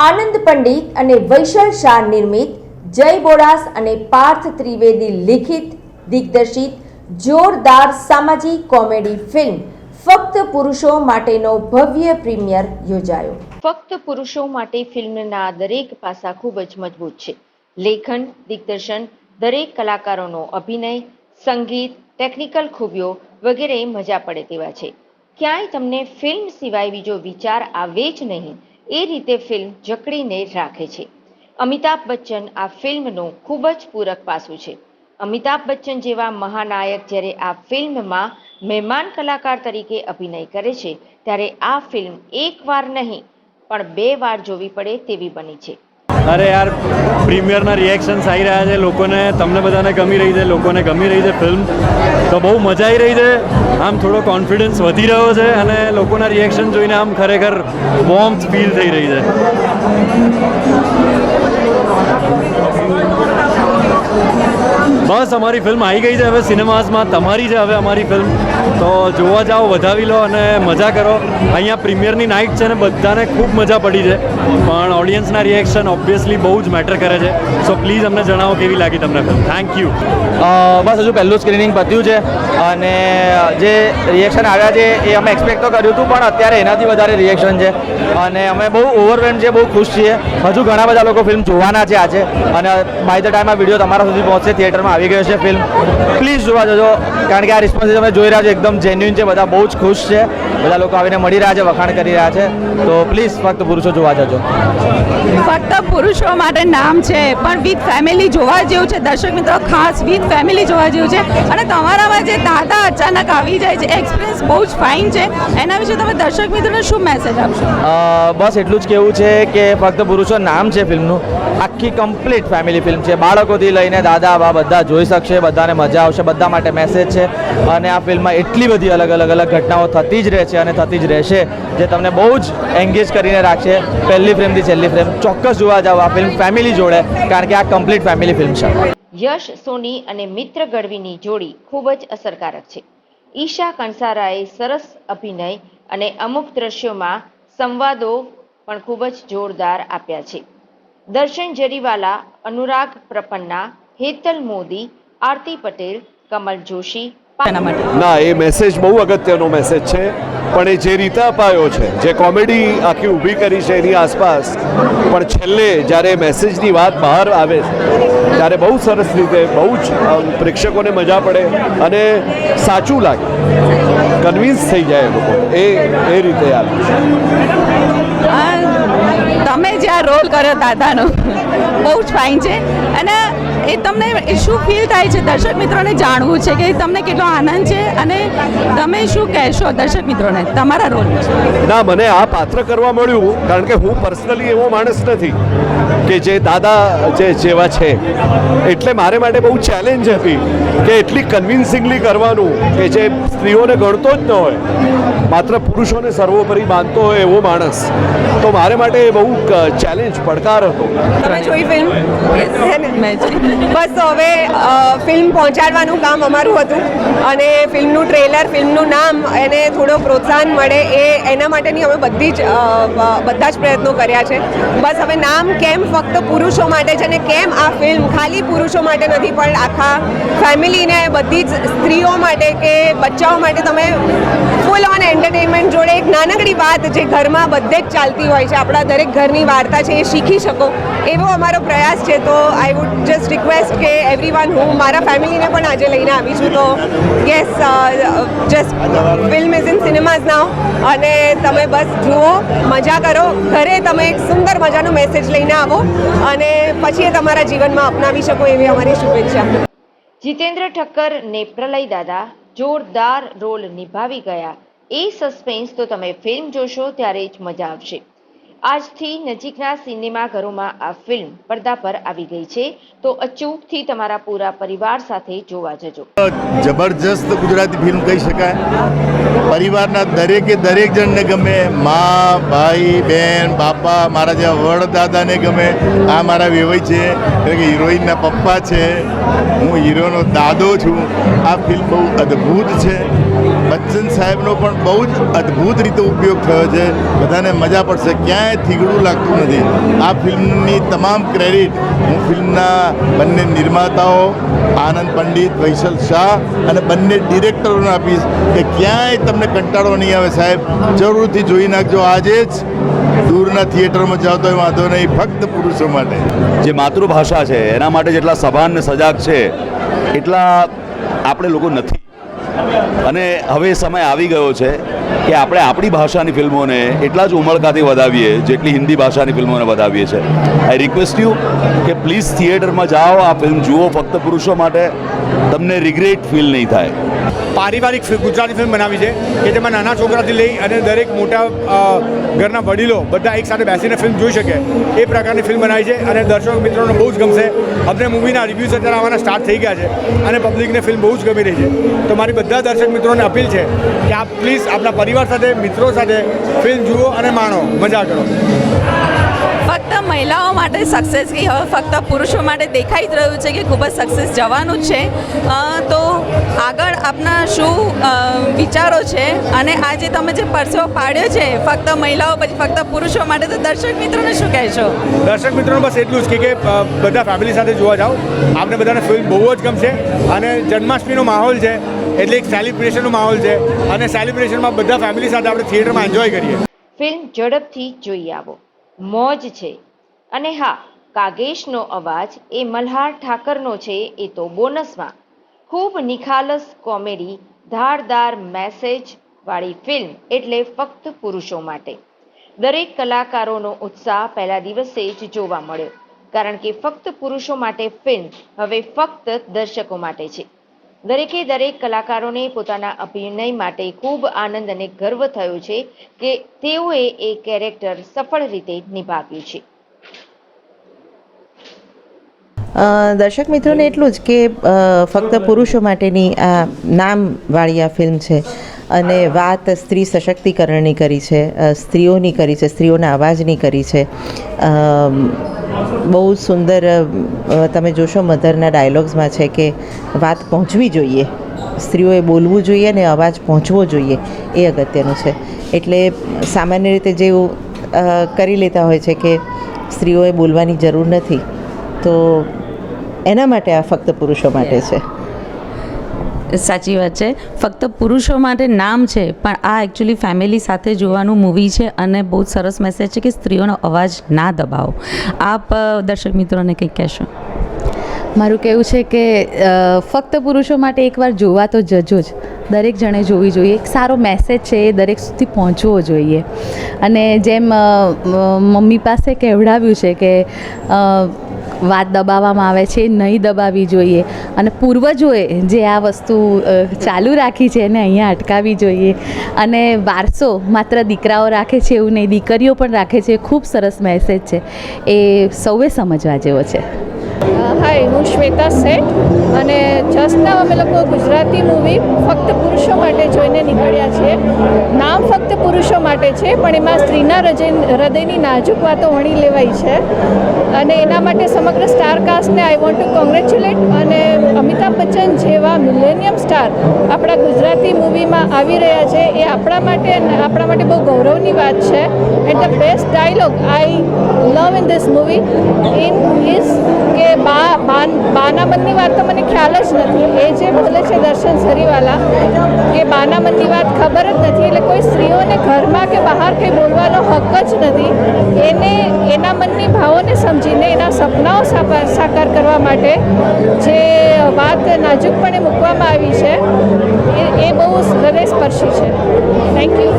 આનંદ પંડિત અને વૈશલ શાહ નિર્મિત, જય બોડાસ અને પાર્થ ત્રિવેદી લિખિત, દિગ્દર્શિત, જોરદાર સામાજિક કોમેડી ફિલ્મ, ફક્ત પુરુષો માટેનો ભવ્ય પ્રીમિયર યોજાયો. ફક્ત પુરુષો માટે ફિલ્મના દરેક પાસા ખૂબ જ મજબૂત છે. લેખન, દિગ્દર્શન, દરેક કલાકારોનો અભિનય, સંગીત, ટેકનિકલ ખૂબીઓ વગેરે મજા પડે તેવા છે. ક્યાંય તમને ફિલ્મ સિવાય બીજો વિચાર આવે જ નહીં. એ રીતે ફિલ્મ જકડીને રાખે છે. અમિતાભ બચ્ચન આ ફિલ્મનું ખૂબ જ પૂરક પાસું છે. અમિતાભ બચ્ચન જેવા મહાનાયક જ્યારે આ ફિલ્મમાં મહેમાન કલાકાર તરીકે અભિનય કરે છે, ત્યારે આ ફિલ્મ એક વાર નહીં, પણ બે વાર જોવી પડે તેવી બની છે. અરે યાર, પ્રીમિયરના રિએક્શન્સ આવી રહ્યા છે, લોકોને તમને બધાને ગમી રહી છે, લોકોને ગમી રહી છે ફિલ્મ તો બહુ મજા આવી રહી છે. આમ થોડો કોન્ફિડન્સ વધી રહ્યો છે અને લોકોના રિએક્શન જોઈને આમ ખરેખર વોર્મ ફીલ થઈ રહી છે. બસ અમારી ફિલ્મ આવી ગઈ છે હવે સિનેમાઝમાં તમારી છે હવે અમારી ફિલ્મ તો જોવા જાઓ, વધાવી લો અને મજા કરો. અહીંયા પ્રીમિયરની નાઇટ છે ને બધાને ખૂબ મજા પડી છે. પણ ઓડિયન્સના રિએક્શન ઓબ્વિયસલી બહુ જ મેટર કરે છે. સો પ્લીઝ અમને જણાવો કેવી લાગી તમને ફિલ્મ થેન્ક યુ બસ હજુ પહેલું સ્ક્રીનિંગ પત્યું છે. અને જે રિએક્શન આવ્યા છે એ અમે એક્સપેક્ટ તો કર્યું હતું, પણ અત્યારે એનાથી વધારે રિએક્શન છે. અને અમે બહુ ઓવરવેલ્મ છે બહુ ખુશ છીએ. હજુ ઘણા બધા લોકો ફિલ્મ જોવાના છે આજે. અને બાય ધ ટાઈમ આ વીડિયો તમારા સુધી પહોંચશે થિયેટરમાં આવી ગયો છે ફિલ્મ પ્લીઝ જોવા જજો, કારણ કે આ રિસ્પોન્સ તમે જોઈ રહ્યા છો, એકદમ જેન્યુઇન છે. બધા બહુ જ ખુશ છે. બધા લોકો આવીને મળી રહ્યા છે, વખાણ કરી રહ્યા છે. તો પ્લીઝ ફક્ત પુરુષો જોવા જજો. ફક્ત પુરુષો માટે નામ છે, પણ વિથ ફેમિલી જોવા જેવું છે. દર્શક મિત્રો, ખાસ વિથ ફેમિલી જોવા જેવું છે. અને તમારામાં જે દાદા અચાનક આવી જાય છે. એક્સપિરિયન્સ બહુ જ ફાઇન છે. એના વિશે તમે દર્શક મિત્રોને શું મેસેજ આપશો? બસ એટલું જ કહેવું છે કે ફક્ત પુરુષો નામ છે ફિલ્મનું. આખી કમ્પ્લીટ ફેમિલી ફિલ્મ છે. બાળકોથી લઈને દાદા, બા બધા જોઈ શકશે, બધાને મજા આવશે, બધા માટે મેસેજ છે. અને આ ફિલ્મમાં એટલી બધી અલગ અલગ અલગ ઘટનાઓ થતી જ રહે છે અને થતી જ રહેશે, જે તમને બહુ જ એન્ગેજ કરીને રાખશે. પહેલી ફિલ્મથી છેલ્લી ફિલ્મ ચોક્કસ જોવા જાઓ, આ ફિલ્મ ફેમિલી જોડે, કારણ કે આ કમ્પ્લીટ ફેમિલી ફિલ્મ છે. યશ, સોની અને મિત્ર ગઢવીની જોડી ખૂબ જ અસરકારક છે. ઈશા કંસારાએ સરસ અભિનય અને અમુક દ્રશ્યોમાં સંવાદો પણ ખૂબ જ જોરદાર આપ્યા છે. દર્શન જરીવાલા, અનુરાગ પ્રપન્ના, હેતલ મોદી, આરતી પટેલ, કમલ જોશી ના એ મેસેજ બહુ અગત્યનો મેસેજ છે પણ એ જે રીતે અપાયો છે જે કોમેડી આખી ઊભી કરી છે એની આસપાસ પણ છેલ્લે જ્યારે મેસેજની વાત બહાર આવે છે ત્યારે બહુ સરસ રીતે બહુ જ પ્રેક્ષકોને મજા પડે અને સાચું લાગે. કન્વિન્સ થઈ જાય એ લોકો. એ એ રીતે આવ્યું છે તમે જે આ રોલ કર્યો દાદાનો બહુ જ ફાઇન છે. અને એ તમને શું ફીલ થાય છે દર્શક મિત્રોને જાણવું છે કે તમને કેટલો આનંદ છે અને તમે શું કહેશો દર્શક મિત્રોને? તમારા રોલ ના, મને આ પાત્ર કરવા મળ્યું કારણ કે હું પર્સનલી એવો માણસ નથી કે જે દાદા, જે જેવા છે. એટલે મારે માટે બહુ ચેલેન્જ હતી કે એટલી કન્વિન્સિંગલી કરવાનું કે જે સ્ત્રીઓને ગણતો જ ન હોય. માત્ર પુરુષોને સર્વોપરી માનતો હોય એવો માણસ. તો મારે માટે એ બહુ ચેલેન્જ પડકાર હતો. તમે જોઈ ફિલ્મ બસ તો હવે ફિલ્મ પહોંચાડવાનું કામ અમારું હતું. અને ફિલ્મનું ટ્રેલર ફિલ્મનું નામ એને થોડો પ્રોત્સાહન મળે એ એના માટેની અમે બધી જ બધા જ પ્રયત્નો કર્યા છે. બસ હવે નામ કેમ ફક્ત પુરુષો માટે છે અને કેમ આ ફિલ્મ ખાલી પુરુષો માટે નથી પણ આખા ફેમિલીને બધી જ સ્ત્રીઓ માટે કે બચ્ચાઓ માટે તમે ફૂલ ઓન એન્ટરટેનમેન્ટ જોડે એક નાનકડી વાત જે ઘરમાં બધે જ ચાલતી હોય છે. આપણા દરેક ઘરની વાર્તા છે, એ શીખી શકો. એવો અમારો પ્રયાસ છે. તો આઈ વુડ જસ્ટ રિક્વેસ્ટ કે એવરી વન હું મારા ફેમિલીને પણ આજે લઈને આવી છું. તો yes just film is in cinemas now અને તમે બસ જુઓ, મજા કરો. ઘરે તમે એક સુંદર મજાનો મેસેજ લઈને આવો અને પછી એ તમારા જીવનમાં અપનાવી શકો એવી અમારી શુભેચ્છા. જીતેન્દ્ર ઠક્કર ને પ્રલય દાદા જોરદાર રોલ નિભાવી ગયા. એ સસ્પેન્સ તો તમે ફિલ્મ જોશો ત્યારે જ મજા આવશે. આજથી નજીકના સિનેમાઘરોમાં આ ફિલ્મ પડદા પર આવી ગઈ છે, તો અચૂકથી તમારા પૂરા પરિવાર સાથે જોવા જજો. જબરજસ્ત ગુજરાતી ફિલ્મ કહી શકાય. પરિવારના દરેકે દરેક જણને ગમે, મા, ભાઈ, બેન, બાપા, મારા જે વડદાદાને ગમે. આ મારા વેવાઈ છે, એટલે કે હિરોઈનના પપ્પા છે. હું હીરોનો દાદો છું. આ ફિલ્મ બહુ અદ્ભુત છે. બચ્ચન સાહેબનો પણ બહુ જ અદ્ભુત રીતે ઉપયોગ થયો છે. બધાને મજા પડશે. ક્યાંય થીગડું લાગતું નથી. આ ફિલ્મની તમામ ક્રેડિટ હું ફિલ્મના બંને નિર્માતાઓ, આનંદ પંડિત, વૈશલ શાહ અને બંને ડિરેક્ટરોને આપીશ કે ક્યાંય તમને કંટાળો નહીં આવે સાહેબ. જરૂરથી જોઈ નાખજો. આજે જ દૂરના થિયેટરમાં જાઓ તો વાંધો નહીં. ફક્ત પુરુષો માટે. જે માતૃભાષા છે, એના માટે જેટલા સભાન સજાગ છે, એટલા આપણે લોકો નથી અને હવે સમય આવી ગયો છે કે આપણે આપણી ભાષાની ફિલ્મોને એટલા જ ઉમળકાથી વધાવીએ જેટલી હિન્દી ભાષાની ફિલ્મોને વધાવીએ છે. આઈ રિક્વેસ્ટ યુ કે પ્લીઝ થિયેટરમાં જાઓ, આ ફિલ્મ જુઓ ફક્ત પુરુષો માટે. તમને રિગ્રેટ ફીલ નહીં થાય. પારિવારિક ગુજરાતી ફિલ્મ બનાવી છે, કે જેમાં નાના છોકરાથી લઈ અને દરેક મોટા ઘરના વડીલો બધા એક સાથે બેસીને ફિલ્મ જોઈ શકે. એ પ્રકારની ફિલ્મ બનાવી છે અને દર્શક મિત્રોને બહુ જ ગમશે. અમને મૂવીના રિવ્યૂઝ અત્યારે આવવાના સ્ટાર્ટ થઈ ગયા છે અને પબ્લિકને ફિલ્મ બહુ જ ગમી રહી છે. તો મારી બધા દર્શક મિત્રોને અપીલ છે કે આપ પ્લીઝ આપણા પરિવાર સાથે, મિત્રો સાથે ફિલ્મ જુઓ અને માણો, મજા કરો. ફક્ત મહિલાઓ માટે સક્સેસ કે હવે ફક્ત પુરુષો માટે દેખાઈ જ રહ્યું છે કે ખૂબ જ સક્સેસ જવાનું જ છે તો આગળ આપના શું વિચારો છે? અને આજે તમે જે પરસેવો પાડ્યો છે ફક્ત મહિલાઓ પછી ફક્ત પુરુષો માટે તો દર્શક મિત્રોને શું કહેશો? દર્શક મિત્રોને બસ એટલું જ કે કે બધા ફેમિલી સાથે જોવા જાઓ. આપણે બધાને ફિલ્મ બહુ જ ગમશે અને જન્માષ્ટમીનો માહોલ છે એટલે એક સેલિબ્રેશનનો માહોલ છે અને સેલિબ્રેશનમાં બધા ફેમિલી સાથે આપણે થિયેટરમાં એન્જોય કરીએ. ફિલ્મ ઝડપથી જોઈ આવો. મોજ છે. અને હા, કાગેશનો અવાજ એ મલ્હાર ઠાકરનો છે એ તો બોનસમાં. ખૂબ નિખાલસ કોમેડી, ધારદાર મેસેજ વાળી ફિલ્મ એટલે ફક્ત પુરુષો માટે. દરેક કલાકારોનો ઉત્સાહ પહેલા દિવસે જ જોવા મળ્યો. કારણ કે ફક્ત પુરુષો માટે ફિલ્મ હવે ફક્ત દર્શકો માટે છે. દરેકે દરેક કલાકારોને પોતાના અભિનય માટે ખૂબ આનંદ અને ગર્વ થયો છે કે તેઓએ એ કેરેક્ટર સફળ રીતે નિભાવ્યું છે. દર્શક મિત્રોને એટલું જ કે ફક્ત પુરુષો માટેની આ નામવાળી આ ફિલ્મ છે. અને વાત સ્ત્રી સશક્તિકરણની કરી છે સ્ત્રીઓની કરી છે સ્ત્રીઓના અવાજની કરી છે. બહુ સુંદર તમે જોશો મધરના ડાયલોગ્સમાં છે કે વાત પહોંચવી જોઈએ. સ્ત્રીઓએ બોલવું જોઈએ અને અવાજ પહોંચવો જોઈએ એ અગત્યનું છે. એટલે સામાન્ય રીતે જેવું કરી લેતા હોય છે કે સ્ત્રીઓએ બોલવાની જરૂર નથી તો એના માટે આ ફક્ત પુરુષો માટે છે. સાચી વાત છે. ફક્ત પુરુષો માટે નામ છે, પણ આ એકચ્યુઅલી ફેમિલી સાથે જોવાનું મૂવી છે અને બહુ સરસ મેસેજ છે કે સ્ત્રીઓનો અવાજ ના દબાવો. આપ દર્શક મિત્રોને કંઈક કહેશો? મારું કહેવું છે કે ફક્ત પુરુષો માટે એકવાર જોવા તો જજો જ. દરેક જણે જોવી જોઈએ. એક સારો મેસેજ છે એ દરેક સુધી પહોંચવો જોઈએ. અને જેમ મમ્મી પાસે કહેવડાવ્યું છે કે વાત દબાવવામાં આવે છે, નહીં દબાવવી જોઈએ. અને પૂર્વજોએ જે આ વસ્તુ ચાલુ રાખી છે એને અહીંયા અટકાવી જોઈએ. અને વારસો માત્ર દીકરાઓ રાખે છે એવું નહીં, દીકરીઓ પણ રાખે છે. ખૂબ સરસ મેસેજ છે. એ સૌએ સમજવા જેવો છે. હાય, હું શ્વેતા શેઠ અને જસ્ટ નાવ અમે લોકો ગુજરાતી મૂવી ફક્ત પુરુષો માટે જોઈને નીકળ્યા છીએ. નામ ફક્ત પુરુષો માટે છે, પણ એમાં સ્ત્રીના હૃદય હૃદયની નાજુક વાતો વણી લેવાઈ છે. અને એના માટે સમગ્ર સ્ટાર કાસ્ટને આઈ વોન્ટ ટુ કોંગ્રેચ્યુલેટ અને અમિતાભ બચ્ચન જેવા મિલેનિયમ સ્ટાર આપણા ગુજરાતી મૂવીમાં આવી રહ્યા છે. એ આપણા માટે આપણા માટે બહુ ગૌરવની વાત છે. And the best dialogue I love in this movie in is કે બા બાન- બાના મનની વાત તો મને ખ્યાલ જ નથી. એ જે બોલે છે દર્શન સરીવાલા, કે બાનામનની વાત ખબર જ નથી. એટલે કોઈ સ્ત્રીઓને ઘરમાં કે બહાર કંઈ બોલવાનો હક જ નથી. એને એના મનની ભાવોને સમજીને એના સપનાઓ સાકાર કરવા માટે જે વાત નાજુકપણે મૂકવામાં આવી છે, એ બહુ હૃદયસ્પર્શી છે. Thank you